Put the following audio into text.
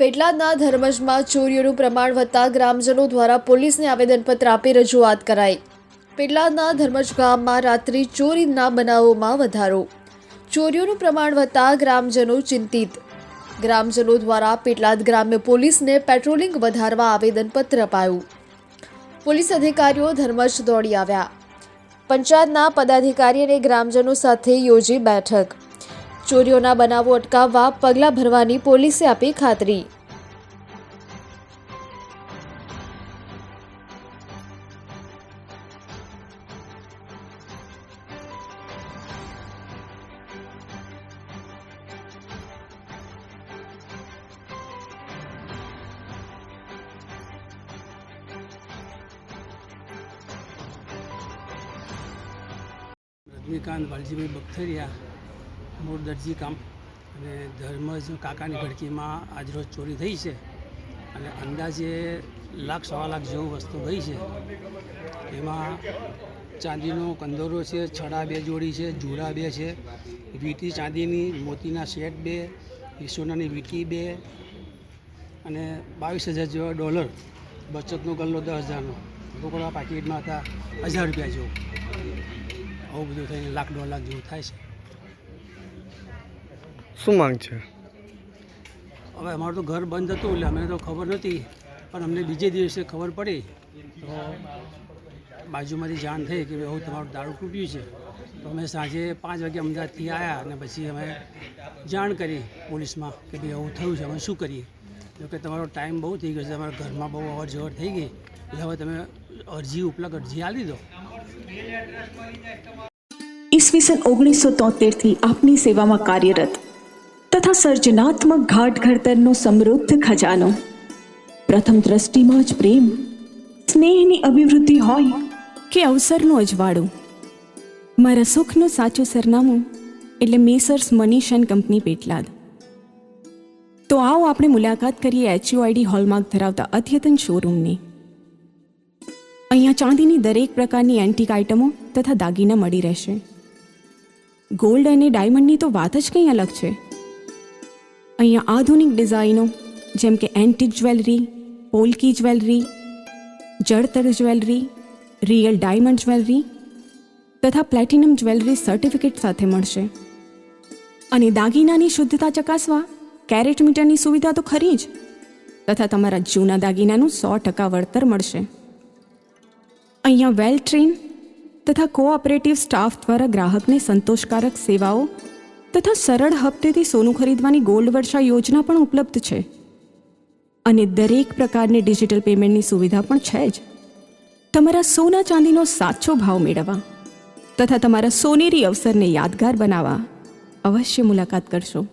પેટલાદના ધર્મજમાં ચોરીઓનું પ્રમાણ વધતા ગ્રામજનો દ્વારા પોલીસને આવેદનપત્ર આપી રજૂઆત કરાઈ. પેટલાદના ધર્મજ ગામમાં રાત્રિ ચોરીના બનાવોમાં વધારો. ચોરીઓનું પ્રમાણ વધતા ગ્રામજનો ચિંતિત. ગ્રામજનો દ્વારા પેટલાદ ગ્રામ્ય પોલીસને પેટ્રોલિંગ વધારવા આવેદનપત્ર અપાયું. પોલીસ અધિકારીઓ ધર્મજ દોડી આવ્યા. પંચાયતના પદાધિકારી અને ગ્રામજનો સાથે યોજી બેઠક. ચોરીઓના બનાવો અટકાવવા પગલાં ભરવાની પોલીસે આપી ખાતરી રજનીકાંત વાલજીભાઈ બખતરિયા મૂળ દરજી કામ. અને ધર્મજ કાકાની ઘડકીમાં આજરોજ ચોરી થઈ છે. અને અંદાજે લાખ, સવા લાખ જેવું વસ્તુ ગઈ છે. એમાં ચાંદીનો કંદોરો છે, છડા બે જોડી છે, જુડા બે છે, વીટી ચાંદીની, મોતીના સેટ બે, સોનાની વીટી બે અને બાવીસ હજાર જેવા ડોલર, બચતનો ગલ્લો દસ હજારનો. રોકડા પાકીટમાં હતા હજાર રૂપિયા જેવું. આવું બધું થઈને લાખ, દોઢ લાખ જેવું થાય છે. શું માંગ છે? હવે અમારું તો ઘર બંધ હતું એટલે અમને તો ખબર નહોતી પણ અમને બીજે દિવસે ખબર પડી. તો બાજુમાંથી જાણ થઈ કે ભાઈ તમારું દારૂ તૂટ્યું છે. તો અમે સાંજે પાંચ વાગે અમદાવાદથી આવ્યા અને પછી અમે જાણ કરી પોલીસમાં કે ભાઈ આવું થયું છે અમે શું કરીએ? જોકે તમારો ટાઈમ બહુ થઈ ગયો છે તમારા ઘરમાં બહુ અવર જવર થઈ ગઈ. એટલે હવે તમે અરજી ઉપલબ્ધ અરજી આપી દો. ઈસવીસન ઓગણીસો તોતેરથી આપની સેવામાં કાર્યરત તથા સર્જનાત્મક ઘાટ ઘડતરનો સમૃદ્ધ ખજાનો. પ્રથમ દ્રષ્ટિમાં જ પ્રેમ, સ્નેહની અભિવૃદ્ધિ હોય કે અવસરનું અજવાળું. મારા સુખનું સાચું સરનામું એટલે messrs Manish and company Petlad. તો આવો આપણે મુલાકાત કરીએ એચયુઆઈડી હોલમાર્ક ધરાવતા અદ્યતન શોરૂમની. અહીંયા ચાંદીની દરેક પ્રકારની એન્ટિક આઇટમો તથા દાગીના મળી રહેશે. ગોલ્ડ અને ડાયમંડની તો વાત જ કંઈ અલગ છે. અહીંયા આધુનિક ડિઝાઇનો, જેમ કે એન્ટિક જ્વેલરી પોલકી જ્વેલરી જળતર જ્વેલરી રિયલ ડાયમંડ જ્વેલરી તથા પ્લેટિનમ જ્વેલરી સર્ટિફિકેટ સાથે મળશે. અને દાગીનાની શુદ્ધતા ચકાસવા કેરેટ મીટરની સુવિધા તો ખરી જ, તથા તમારા જૂના દાગીનાનું સો ટકા વળતર મળશે. અહીંયા વેલ ટ્રેન તથા કોઓપરેટિવ સ્ટાફ દ્વારા ગ્રાહકને સંતોષકારક સેવાઓ તથા સરળ હપ્તેથી સોનું ખરીદવાની ગોલ્ડ વર્ષા યોજના પણ ઉપલબ્ધ છે. અને દરેક પ્રકારની ડિજિટલ પેમેન્ટની સુવિધા પણ છે જ. તમારા સોના ચાંદીનો સાચો ભાવ મેળવવા તથા તમારા સોનેરી અવસરને યાદગાર બનાવવા અવશ્ય મુલાકાત કરશો.